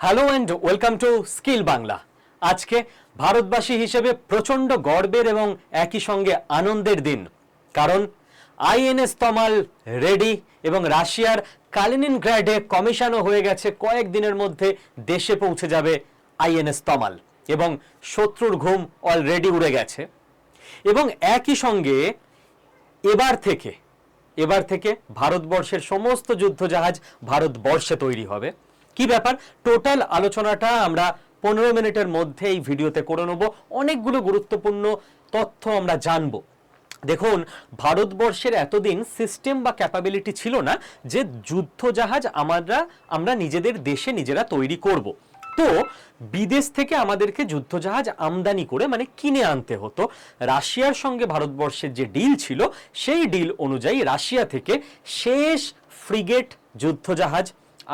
Hello and welcome to skill Bangla আজকে ভারতবাসী হিসেবে প্রচণ্ড গর্বের এবং একই সঙ্গে আনন্দের দিন। কারণ আইএনএস তমাল রেডি এবং রাশিয়ার কালিনিনগ্র্যাডে কমিশনও হয়ে গেছে, কয়েক দিনের মধ্যে দেশে পৌঁছে যাবে আইএনএস তমাল এবং শত্রুর ঘুম অলরেডি উড়ে গেছে। এবং একই সঙ্গে এবার থেকে এবার থেকে ভারতবর্ষের সমস্ত যুদ্ধজাহাজ ভারতবর্ষে তৈরি হবে। কি ব্যাপার? টোটাল আলোচনাটা আমরা পনেরো মিনিটের মধ্যে এই ভিডিওতে করে নেব। অনেকগুলো গুরুত্বপূর্ণ তথ্য আমরা জানব। দেখুন, ভারতবর্ষের এতদিন সিস্টেম বা ক্যাপাবিলিটি ছিল না যে যুদ্ধজাহাজ আমরা আমরা নিজেদের দেশে নিজেরা তৈরি করব। তো বিদেশ থেকে আমাদেরকে যুদ্ধজাহাজ আমদানি করে মানে কিনে আনতে হতো। রাশিয়ার সঙ্গে ভারতবর্ষের যে ডিল ছিল, সেই ডিল অনুযায়ী রাশিয়া থেকে শেষ ফ্রিগেট যুদ্ধজাহাজ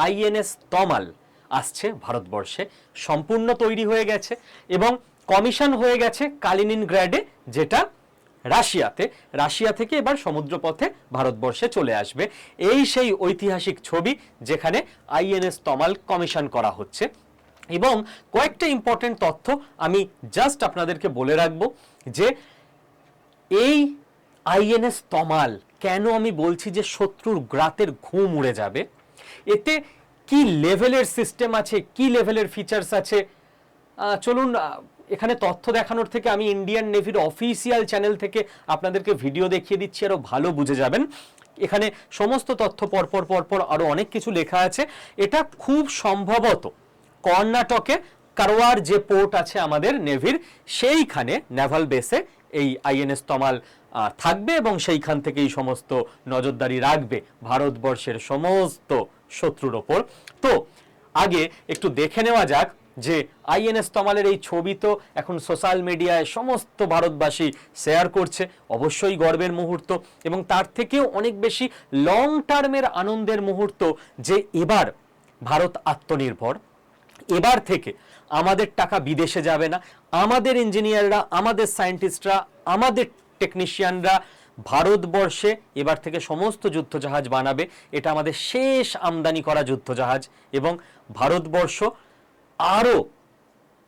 আইএনএস তমাল আসছে ভারতবর্ষে। সম্পূর্ণ তৈরি হয়ে গেছে এবং কমিশন হয়ে গেছে কালিনিনগ্র্যাডে যেটা রাশিয়াতে। রাশিয়া থেকে এবার সমুদ্রপথে ভারতবর্ষে চলে আসবে। এই সেই ঐতিহাসিক ছবি যেখানে আইএনএস তমাল কমিশন করা হচ্ছে। এবং কয়েকটা ইম্পর্টেন্ট তথ্য আমি জাস্ট আপনাদেরকে বলে রাখব যে এই আইএনএস তমাল কেন আমি বলছি যে শত্রুর গ্রাতের ঘুম উড়ে যাবে? এতে কি লেভেলের সিস্টেম আছে, কি লেভেলের ফিচার্স আছে? চলুন এখানে তথ্য দেখানোর থেকে আমি ইন্ডিয়ান নেভির অফিসিয়াল চ্যানেল থেকে আপনাদেরকে ভিডিও দেখিয়ে দিচ্ছি আরও ভালো বুঝে যাবেন। এখানে সমস্ত তথ্য পরপর পরপর আরও অনেক কিছু লেখা আছে। এটা খুব সম্ভবত কর্ণাটকে কারওয়ার যে পোর্ট আছে আমাদের নেভির সেইখানে নেভাল বেসে এই আইএনএস তমাল থাকবে এবং সেইখান থেকেই সমস্ত নজরদারি রাখবে। ভারতবর্ষের সমস্ত শত্রুর ওপর। তো, আগে একটু দেখে নেওয়া যাক যে আইএনএস তমালের এই ছবি তো এখন সোশ্যাল মিডিয়ায় সমস্ত ভারতবাসী শেয়ার করছে, অবশ্যই গর্বের মুহূর্ত এবং তার থেকেও অনেক বেশি লং টার্মের আনন্দের মুহূর্ত যে এবার ভারত আত্মনির্ভর। এবার থেকে আমাদের টাকা বিদেশে যাবে না, আমাদের ইঞ্জিনিয়াররা আমাদের সায়েন্টিস্টরা আমাদের টেকনিশিয়ানরা ভারতবর্ষে এবার থেকে সমস্ত যুদ্ধজাহাজ বানাবে। এটা আমাদের শেষ আমদানি করা যুদ্ধজাহাজ এবং ভারতবর্ষ আরও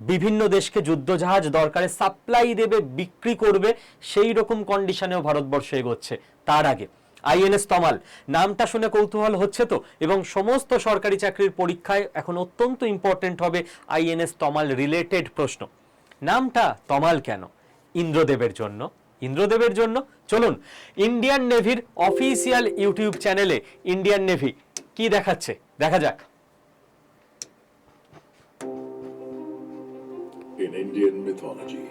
বিভিন্ন দেশকে যুদ্ধজাহাজ দরকারে সাপ্লাই দেবে, বিক্রি করবে, সেই রকম কন্ডিশনেও ভারতবর্ষ এগোচ্ছে তার আগে। আইএনএস তমাল, নামটা শুনে কৌতূহল হচ্ছে তো? এবং সমস্ত সরকারি চাকরির পরীক্ষায় এখন অত্যন্ত ইম্পর্টেন্ট হবে আইএনএস তমাল রিলেটেড প্রশ্ন। নামটা তমাল কেন? ইন্দ্রদেবের জন্য। ইন্দ্রদেবের জন্য চলুন ইন্ডিয়ান নেভির অফিসিয়াল ইউটিউব চ্যানেলে ইন্ডিয়ান নেভি কি দেখাচ্ছে দেখা যাক In Indian mythology,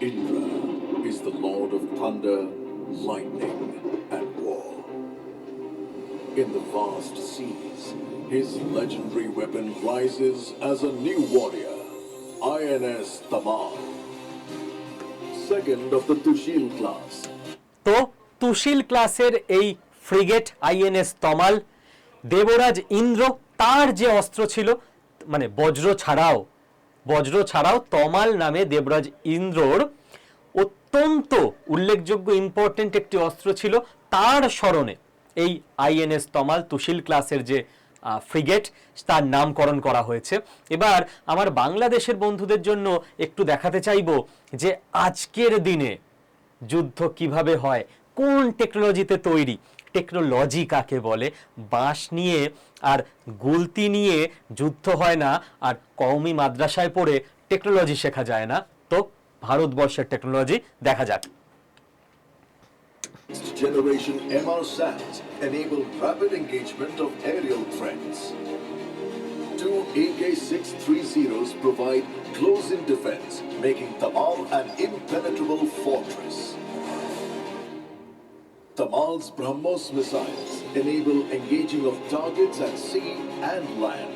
Indra is the lord of thunder, lightning, and war. In the vast seas, his legendary weapon rises as a new warrior, INS Tamal. Second of the Tushil class, তো তুশিল ক্লাসের এই frigate INS Tamal Devraj Indra তার যে অস্ত্র ছিল মানে বজ্র ছাড়াও বজ্র ছাড়াও তমাল নামে দেবরাজ ইন্দ্রর অত্যন্ত উল্লেখযোগ্য ইম্পর্টেন্ট একটি অস্ত্র ছিল তার স্মরণে। এই আইএনএস তমাল তুশিল ক্লাসের যে ফ্রিগেট তার নামকরণ করা হয়েছে। এবার আমার বাংলাদেশের বন্ধুদের জন্য একটু দেখাতে চাইব যে আজকের দিনে যুদ্ধ কীভাবে হয়, কোন টেকনোলজিতে তৈরি টেকনোলজি কাকে বলে, বাঁশ নিয়ে আর গুলতি নিয়ে যুদ্ধ হয় না, আর কওমি মাদ্রাসায় পড়ে টেকনোলজি শেখা যায় না। তো ভারতবর্ষের টেকনোলজি দেখা যাক। Next generation MR SAMs enable rapid engagement of aerial threats. Two AK-630s provide close-in defense, making Tamal an impenetrable fortress. Tamal's BrahMos missiles enable engaging of targets at sea and land.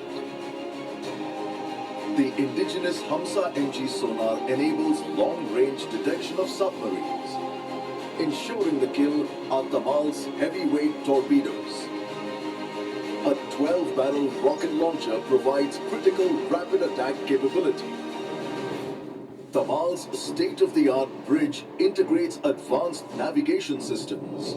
The indigenous Hamsa NG sonar enables long-range detection of submarines. Ensuring the kill are Tamal's heavyweight torpedoes. A 12-barrel rocket launcher provides critical rapid attack capability. Tamal's state-of-the-art bridge integrates advanced navigation systems.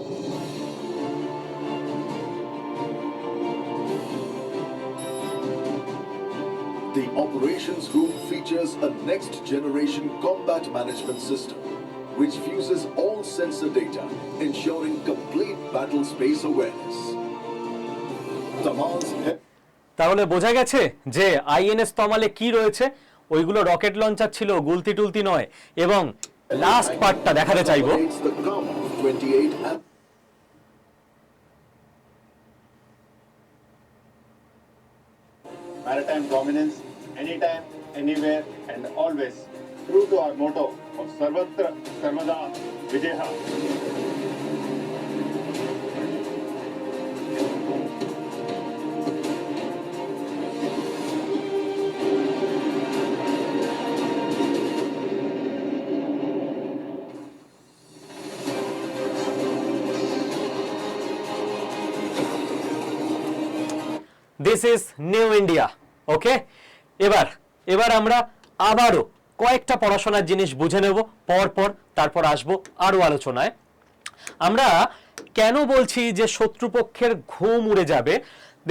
The operations room features a next generation combat management system which fuses all sensor data, ensuring complete battle space awareness. তাহলে বোঝা গেছে যে INS তমালে কি রয়েছে ওইগুলো rocket launcher ছিল গুলতি টুলতি নয় এবং লাস্ট পার্টটা দেখাতে চাইব operates the Kama 28 and maritime dominance anytime, anywhere, and always. True to our motto of Sarvatra Sarvada Vijaha. This is new India okay এবার এবার আমরা আবারও কয়েকটা পড়াশোনার জিনিস বুঝে নেব পর পর তারপর আসব আরও আলোচনায়। আমরা কেন বলছি যে শত্রুপক্ষের ঘুম উড়ে যাবে?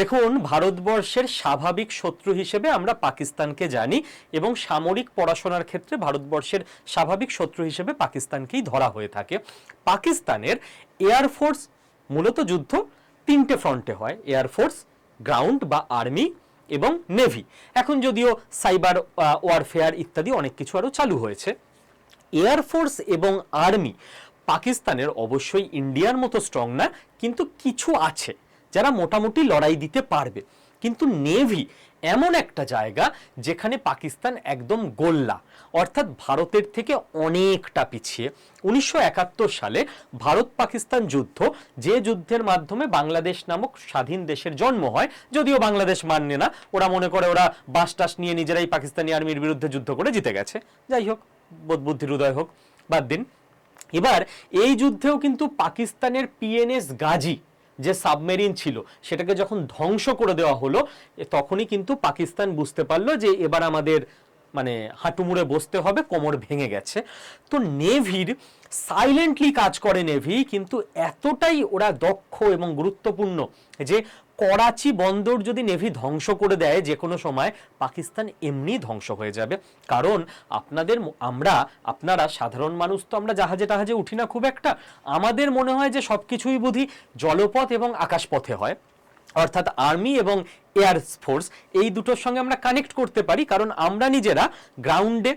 দেখুন, ভারতবর্ষের স্বাভাবিক শত্রু হিসেবে আমরা পাকিস্তানকে জানি এবং সামরিক পড়াশোনার ক্ষেত্রে ভারতবর্ষের স্বাভাবিক শত্রু হিসেবে পাকিস্তানকেই ধরা হয়ে থাকে। পাকিস্তানের এয়ারফোর্স মূলত যুদ্ধ তিনটে ফ্রন্টে হয়। এয়ারফোর্স গ্রাউন্ড বা আর্মি এবং নেভি। এখন যদিও সাইবার ওয়ারফেয়ার ইত্যাদি অনেক কিছু আরও চালু হয়েছে। এয়ারফোর্স এবং আর্মি পাকিস্তানের অবশ্যই ইন্ডিয়ার মতো স্ট্রং না, কিন্তু কিছু আছে যারা মোটামুটি লড়াই দিতে পারবে। কিন্তু নেভি এমন একটা জায়গা যেখানে পাকিস্তান একদম গোল্লা, অর্থাৎ ভারতের থেকে অনেকটা পিছিয়ে। উনিশশো একাত্তর সালে ভারত পাকিস্তান যুদ্ধ, যে যুদ্ধের মাধ্যমে বাংলাদেশ নামক স্বাধীন দেশের জন্ম হয়, যদিও বাংলাদেশ মান্য না, ওরা মনে করে ওরা বাস টাস নিয়ে নিজেরাই পাকিস্তানি আর্মির বিরুদ্ধে যুদ্ধ করে জিতে গেছে। যাই হোক, বোধ বুদ্ধির উদয় হোক, বাদ দিন। এবার, এই যুদ্ধেও কিন্তু পাকিস্তানের পিএনএস গাজী যে সাবমেরিন ছিল, সেটাকে যখন ধ্বংস করে দেওয়া হলো তখনই কিন্তু পাকিস্তান বুঝতে পারল যে এবার আমাদের মানে হাঁটুমুড়ে বসতে হবে, কোমর ভেঙে গেছে। তো নেভির সাইলেন্টলি কাজ করে নেভি, কিন্তু এতটাই ওরা দক্ষ এবং গুরুত্বপূর্ণ যে করাচি বন্দর যদি নেভি ধ্বংস করে দেয় যে কোনো সময়, পাকিস্তান এমনি ধ্বংস হয়ে যাবে। কারণ আপনাদের আমরা, আপনারা সাধারণ মানুষ তো আমরা জাহাজে টাহাজে উঠি না খুব একটা। আমাদের মনে হয় যে সব কিছুই বুঝি জলপথ এবং আকাশপথে হয়। অর্থাৎ আর্মি এবং এয়ার ফোর্স, এই দুটোর সঙ্গে আমরা কানেক্ট করতে পারি। কারণ আমরা নিজেরা গ্রাউন্ডে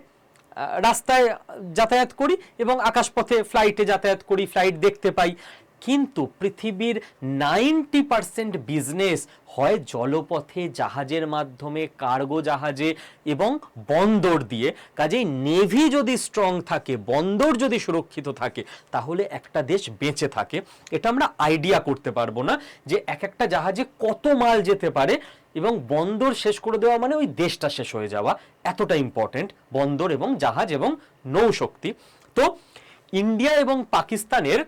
রাস্তায় যাতায়াত করি এবং আকাশপথে ফ্লাইটে যাতায়াত করি ফ্লাইট দেখতে পাই। কিন্তু পৃথিবীর নাইনটি পার্সেন্ট বিজনেস হয় জলপথে, জাহাজের মাধ্যমে, কার্গো জাহাজে এবং বন্দর দিয়ে। কাজেই নেভি যদি স্ট্রং থাকে, বন্দর যদি সুরক্ষিত থাকে, তাহলে একটা দেশ বেঁচে থাকে। এটা আমরা আইডিয়া করতে পারব না যে এক একটা জাহাজে কত মাল যেতে পারে এবং বন্দর শেষ করে দেওয়া মানে ওই দেশটা শেষ হয়ে যাওয়া। এতটা ইম্পর্টেন্ট বন্দর এবং জাহাজ এবং নৌশক্তি। তো, ইন্ডিয়া এবং পাকিস্তানের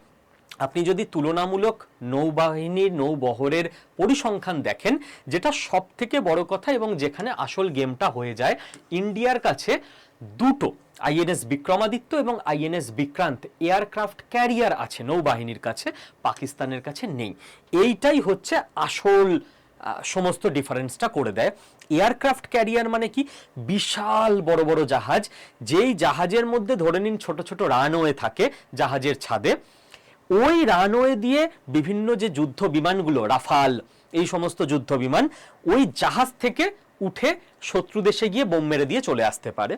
আপনি যদি তুলনামূলক নৌবাহিনীর, নৌবহরের পরিসংখ্যান দেখেন, যেটা সব থেকে বড় কথা এবং যেখানে আসল গেমটা হয়ে যায়, ইন্ডিয়ার কাছে দুটো, আইএনএস বিক্রমাদিত্য এবং আইএনএস বিক্রান্ত এয়ারক্রাফট ক্যারিয়ার আছে নৌবাহিনীর কাছে, পাকিস্তানের কাছে নেই। এইটাই হচ্ছে আসল সমস্ত ডিফারেন্সটা করে দেয়। এয়ারক্রাফট ক্যারিয়ার মানে কি? বিশাল বড় বড় জাহাজ, যেই জাহাজের মধ্যে ধরে নিন ছোট ছোট রানওয়ে থাকে জাহাজের ছাদে ওই রানওয়ে দিয়ে বিভিন্ন যে যুদ্ধ বিমানগুলো, রাফাল, এই সমস্ত যুদ্ধ বিমান, ওই জাহাজ থেকে উঠে শত্রু দেশে গিয়ে বোম মেরে দিয়ে চলে আসতে পারে।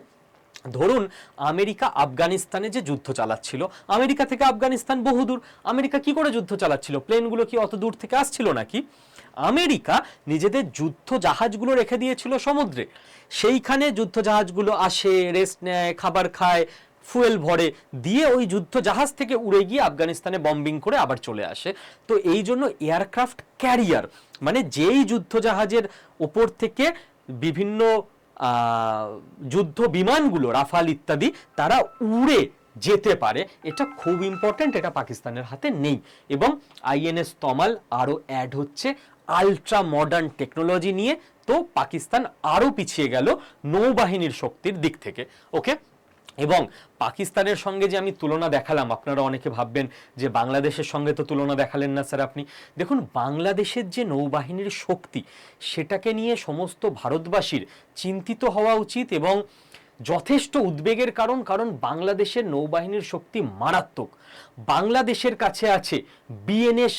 ধরুন, আমেরিকা আফগানিস্তানে যে যুদ্ধ চালাচ্ছিল। আমেরিকা থেকে আফগানিস্তান বহুদূর। আমেরিকা কি করে যুদ্ধ চালাচ্ছিল? প্লেনগুলো কি অত দূর থেকে আসছিল নাকি? আমেরিকা নিজেদের যুদ্ধ জাহাজগুলো রেখে দিয়েছিল সমুদ্রে। সেইখানে যুদ্ধ জাহাজগুলো আসে, রেস্ট নেয়, খাবার খায় ফুয়েল ভরে দিয়ে ওই যুদ্ধ জাহাজ থেকে উড়ে গিয়ে আফগানিস্তানে বম্বিং করে আবার চলে আসে। তো এই জন্য এয়ারক্রাফট ক্যারিয়ার মানে যেই যুদ্ধ জাহাজের ওপর থেকে বিভিন্ন যুদ্ধ বিমানগুলো, রাফাল ইত্যাদি, তারা উড়ে যেতে পারে। এটা খুব ইম্পর্ট্যান্ট এটা পাকিস্তানের হাতে নেই। এবং আইএনএস তমাল আরও অ্যাড হচ্ছে আলট্রা মডার্ন টেকনোলজি নিয়ে। তো পাকিস্তান আরও পিছিয়ে গেল নৌবাহিনীর শক্তির দিক থেকে। ওকে এবং পাকিস্তানের সঙ্গে যে আমি তুলনা দেখালাম, আপনারা অনেকে ভাববেন যে বাংলাদেশের সঙ্গে তো তুলনা দেখালেন না স্যার আপনি। দেখুন, বাংলাদেশের যে নৌবাহিনীর শক্তি, সেটাকে নিয়ে সমস্ত ভারতবাসীর চিন্তিত হওয়া উচিত এবং যথেষ্ট উদ্বেগের কারণ কারণ বাংলাদেশের নৌবাহিনীর শক্তি মারাত্মক। বাংলাদেশের কাছে আছে বিএনএস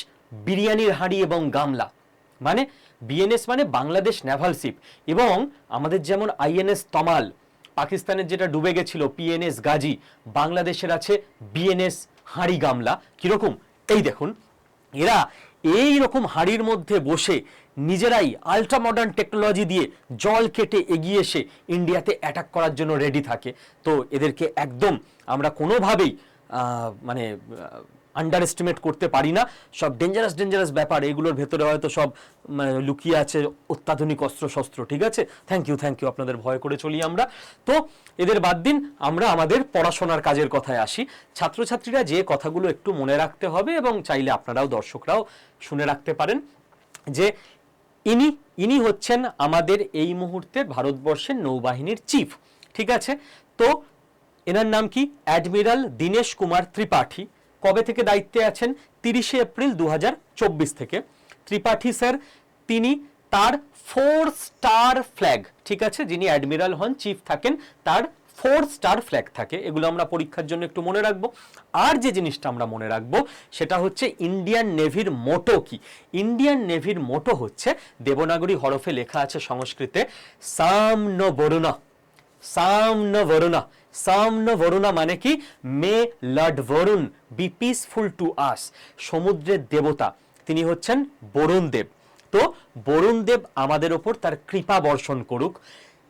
বিরিয়ানির হাঁড়ি এবং গামলা। মানে বিএনএস মানে বাংলাদেশ নেভাল শিপ এবং আমাদের যেমন আইএনএস তমাল পাকিস্তানের যেটা ডুবে গেছিল পিএনএস গাজী, বাংলাদেশের আছে বিএনএস হাঁড়ি গামলা। কীরকম? এই দেখুন, এরা এই রকম হাঁড়ির মধ্যে বসে নিজেরাই আল্ট্রা মডার্ন টেকনোলজি দিয়ে জল কেটে এগিয়ে এসে ইন্ডিয়াতে অ্যাটাক করার জন্য রেডি থাকে। তো এদেরকে একদম আমরা কোনোভাবেই মানে আন্ডার এস্টিমেট করতে পারি না। সব ডেঞ্জারাস ডেঞ্জারাস ব্যাপার এগুলোর ভেতরে হয়তো সব মানে, লুকিয়ে আছে অত্যাধুনিক অস্ত্র শস্ত্র ঠিক আছে? থ্যাংক ইউ থ্যাংক ইউ আপনাদের ভয় করে চলি আমরা। তো এদের বাদ দিন আমরা আমাদের পড়াশোনার কাজের কথায় আসি। ছাত্রছাত্রীরা যে কথাগুলো একটু মনে রাখতে হবে এবং চাইলে আপনারাও দর্শকরাও শুনে রাখতে পারেন যে ইনি ইনি হচ্ছেন আমাদের এই মুহূর্তে ভারতবর্ষের নৌবাহিনীর চিফ ঠিক আছে? তো এনার নাম কি? অ্যাডমিরাল দীনেশ কুমার ত্রিপাঠী কবে থেকে দায়িত্বে আছেন? তিরিশে এপ্রিল দু হাজার চব্বিশ থেকে। ত্রিপাঠী স্যার, তিনি তার ফোর স্টার ফ্ল্যাগ ঠিক আছে? যিনি অ্যাডমিরাল হন চিফ থাকেন, তার ফোর স্টার ফ্ল্যাগ থাকে। এগুলো আমরা পরীক্ষার জন্য একটু মনে রাখব। আর যে জিনিসটা আমরা মনে রাখব, সেটা হচ্ছে ইন্ডিয়ান নেভির মোটো কি? ইন্ডিয়ান নেভির মোটো হচ্ছে, দেবনাগরী হরফে লেখা আছে সংস্কৃতে সামন বরুণা সামন বরুণা। সামন বরুণা মানে কি? May lord Varun, be peaceful to us, সমুদ্রের দেবতা। তিনি হচ্ছেন বরুণ দেব তো বরুণ দেব আমাদের ওপর তার কৃপা বর্ষণ করুক।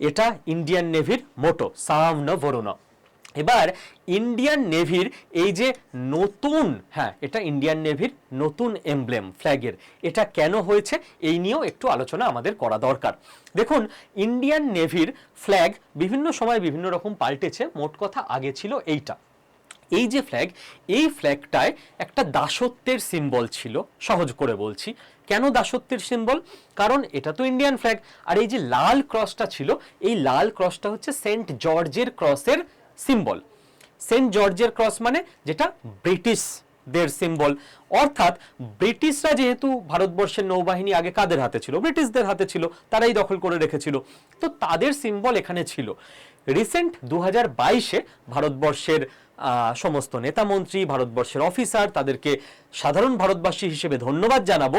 এটা ইন্ডিয়ান নেভির মোটো, সামন বরুণা। এবার ইন্ডিয়ান নেভির এই যে নতুন হ্যাঁ এটা ইন্ডিয়ান নেভির নতুন এমব্লেম ফ্ল্যাগের এটা কেন হয়েছে? এই নিয়েও একটু আলোচনা আমাদের করা দরকার। দেখুন ইন্ডিয়ান নেভির ফ্ল্যাগ বিভিন্ন সময় বিভিন্ন রকম পাল্টেছে, মোট কথা আগে ছিল এইটা। এই যে ফ্ল্যাগ এই ফ্ল্যাগটায় একটা দাসত্বের সিম্বল ছিল, সহজ করে বলছি। কেন দাসত্বের সিম্বল কারণ এটা তো ইন্ডিয়ান ফ্ল্যাগ আর এই যে লাল ক্রসটা ছিল, এই লাল ক্রসটা হচ্ছে সেন্ট জর্জের ক্রসের সিম্বল সেন্ট জর্জের ক্রস মানে যেটা ব্রিটিশদের সিম্বল অর্থাৎ ব্রিটিশরা যেহেতু ভারতবর্ষের নৌবাহিনী আগে কাদের হাতে ছিল? ব্রিটিশদের হাতে ছিল, তারাই দখল করে রেখেছিল। তো তাদের সিম্বল এখানে ছিল। রিসেন্ট দু হাজার বাইশে ভারতবর্ষের সমস্ত নেতামন্ত্রী, ভারতবর্ষের অফিসার তাদেরকে সাধারণ ভারতবাসী হিসেবে ধন্যবাদ জানাব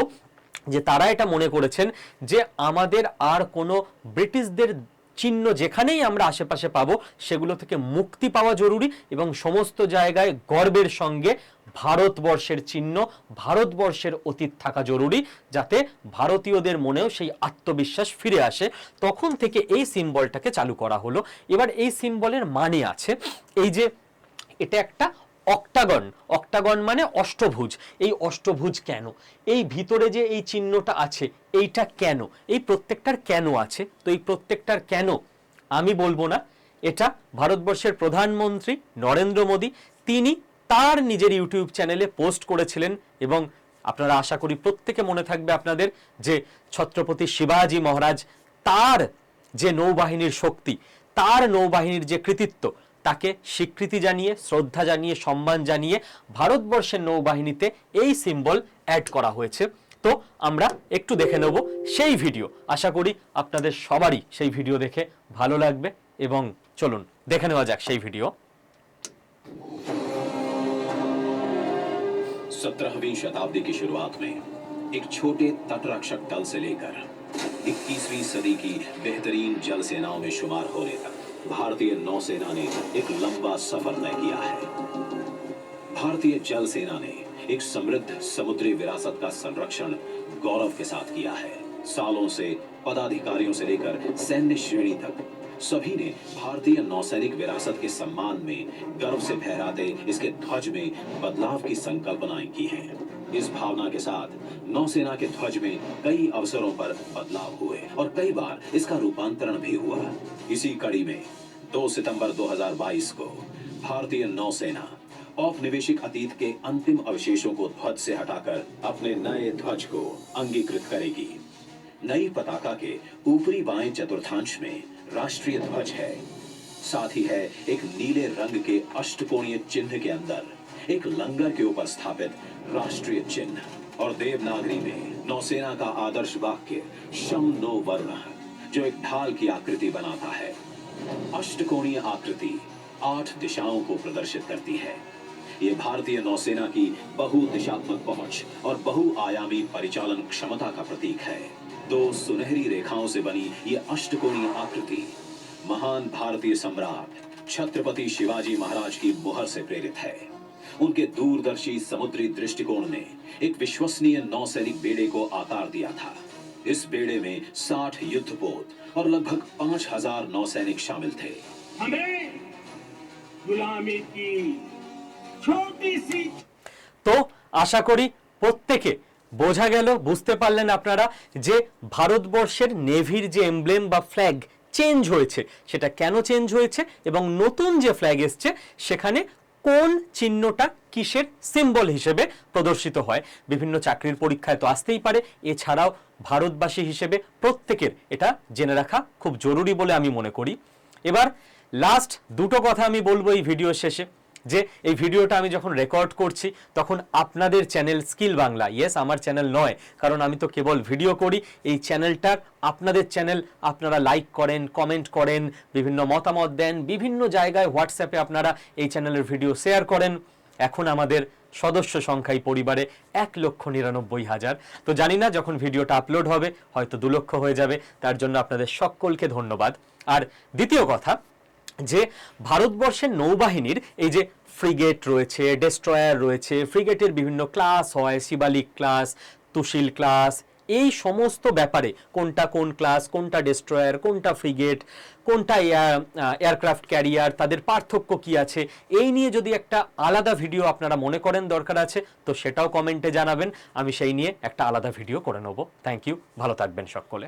যে তারা এটা মনে করেছেন যে আমাদের আর কোনো ব্রিটিশদের চিহ্ন যেখানেই আমরা আশেপাশে পাবো, সেগুলো থেকে মুক্তি পাওয়া জরুরি এবং সমস্ত জায়গায় গর্বের সঙ্গে ভারতবর্ষের চিহ্ন, ভারতবর্ষের অতীত থাকা জরুরি যাতে ভারতীয়দের মনেও সেই আত্মবিশ্বাস ফিরে আসে। তখন থেকে এই সিম্বলটাকে চালু করা হলো। এবার এই সিম্বলের মানে আছে, এই যে এটা একটা অক্টাগন অক্টাগন মানে অষ্টভুজ। এই অষ্টভুজ কেন? এই ভিতরে যে এই চিহ্নটা আছে, এইটা কেন? এই প্রত্যেকটার কেন আছে? তো এই প্রত্যেকটার কেন আমি বলব না। এটা ভারতবর্ষের প্রধানমন্ত্রী নরেন্দ্র মোদী। তিনি তার নিজের ইউটিউব চ্যানেলে পোস্ট করেছিলেন এবং আপনারা আশা করি প্রত্যেকে মনে থাকবে আপনাদের যে ছত্রপতি শিবাজি মহারাজ তার যে নৌবাহিনীর শক্তি, তার নৌবাহিনীর যে কৃতিত্ব তাকে স্বীকৃতি জানিয়ে শ্রদ্ধা জানিয়ে সম্মান জানিয়ে ভারতবর্ষের নৌবাহিনীতে এই সিম্বল অ্যাড করা হয়েছে তো আমরা একটু দেখে নেব সেই ভিডিও আশা করি আপনাদের সবারই সেই ভিডিও দেখে ভালো লাগবে এবং চলুন দেখে নেওয়া যাক সেই ভিডিও सत्रहवीं शताब्दी की शुरुआत में एक छोटे तटरक्षक दल से लेकर 21वीं सदी की बेहतरीन जल सेनाओं में शुमार होने तक भारतीय नौसेना ने एक लंबा सफ़र तय किया है। भारतीय जल सेना ने एक समृद्ध समुद्री विरासत का संरक्षण गौरव के साथ किया है। सालों से, पदाधिकारियों से लेकर सैन्य श्रेणी तक, सभी ने भारतीय नौसैनिक विरासत के सम्मान में गर्व से फहराते इसके ध्वज में बदलाव की संकल्पनाएँ की हैं। इस भावना के साथ नौसेना के ध्वज में कई अवसरों पर बदलाव हुए और कई बार इसका रूपांतरण भी हुआ। इसी कड़ी में 2 सितंबर 2022 को भारतीय नौसेना औपनिवेशिक अतीत के अंतिम अवशेषों को ध्वज से हटाकर अपने नए ध्वज को अंगीकृत करेगी। नई पताका के ऊपरी बाएँ चतुर्थांश में राष्ट्रीय ध्वज है। साथ ही है एक नीले रंग के अष्टकोणीय चिन्ह के अंदर। एक लंगर के ऊपर स्थापित राष्ट्रीय चिन्ह और देवनागरी में नौसेना का आदर्श वाक्य शम नो वर्ण, जो एक ढाल की आकृति बनाता है। अष्टकोणीय आकृति आठ दिशाओं को प्रदर्शित करती है। ये भारतीय नौसेना की बहुदिशात्मक पहुँच और बहुआयामी परिचालन क्षमता का प्रतीक है। दो सुनहरी रेखाओं से बनी ये अष्टकोणीय आकृति महान भारतीय सम्राट छत्रपति शिवाजी महाराज की मुहर से प्रेरित है। उनके दूरदर्शी समुद्री दृष्टिकोण ने एक विश्वसनीय नौसैनिक बेड़े को आकार दिया था इस बेड़े में 60 युद्धपोत और लगभग 5000 नौसैनिक शामिल थे हमें गुलामी की छोटी सी তো আশা করি প্রত্যেকে বোঝা গেল বুঝতে পারলেন আপনারা যে ভারতবর্ষের নেভির যে এমব্লেম বা ফ্ল্যাগ চেঞ্জ হয়েছে সেটা কেন চেঞ্জ হয়েছে এবং নতুন যে ফ্ল্যাগ এসছে সেখানে কোন চিহ্নটা কিসের সিম্বল হিসেবে প্রদর্শিত হয়? বিভিন্ন চাকরির পরীক্ষায় তো আসতেই পারে। এছাড়াও ভারতবাসী হিসেবে প্রত্যেকের এটা জেনে রাখা খুব জরুরি বলে আমি মনে করি। এবার লাস্ট দুটো কথা আমি বলব এই ভিডিও শেষে। যে এই ভিডিওটা আমি যখন রেকর্ড করছি, তখন আপনাদের চ্যানেল স্কিল বাংলা। ইয়েস আমার চ্যানেল নয়, কারণ আমি তো কেবল ভিডিও করি। এই চ্যানেলটার আপনাদের চ্যানেল আপনারা লাইক করেন কমেন্ট করেন, বিভিন্ন মতামত দেন, বিভিন্ন জায়গায় হোয়াটসঅ্যাপে আপনারা এই চ্যানেলের ভিডিও শেয়ার করেন। এখন আমাদের সদস্য সংখ্যা এই পরিবারে এক লক্ষ নিরানব্বই হাজার। তো জানি না যখন ভিডিওটা আপলোড হবে, হয়তো দু লক্ষ হয়ে যাবে। তার জন্য আপনাদের সকলকে ধন্যবাদ। আর দ্বিতীয় কথা, যে ভারতবর্ষের নৌবাহিনীর এই যে ফ্রিগেট রয়েছে, ডেস্ট্রয়ার রয়েছে, ফ্রিগেটের বিভিন্ন ক্লাস হয়, শিবালিক ক্লাস, তুশিল ক্লাস, এই সমস্ত ব্যাপারে কোনটা কোন ক্লাস, কোনটা ডেস্ট্রয়ার, কোনটা ফ্রিগেট, কোনটা এয়ারক্রাফট ক্যারিয়ার, তাদের পার্থক্য কি আছে, এই নিয়ে যদি একটা আলাদা ভিডিও আপনারা মনে করেন দরকার আছে, তো সেটাও কমেন্টে জানাবেন, আমি সেই নিয়ে একটা আলাদা ভিডিও করে নেব। থ্যাংক ইউ ভালো থাকবেন সকলে।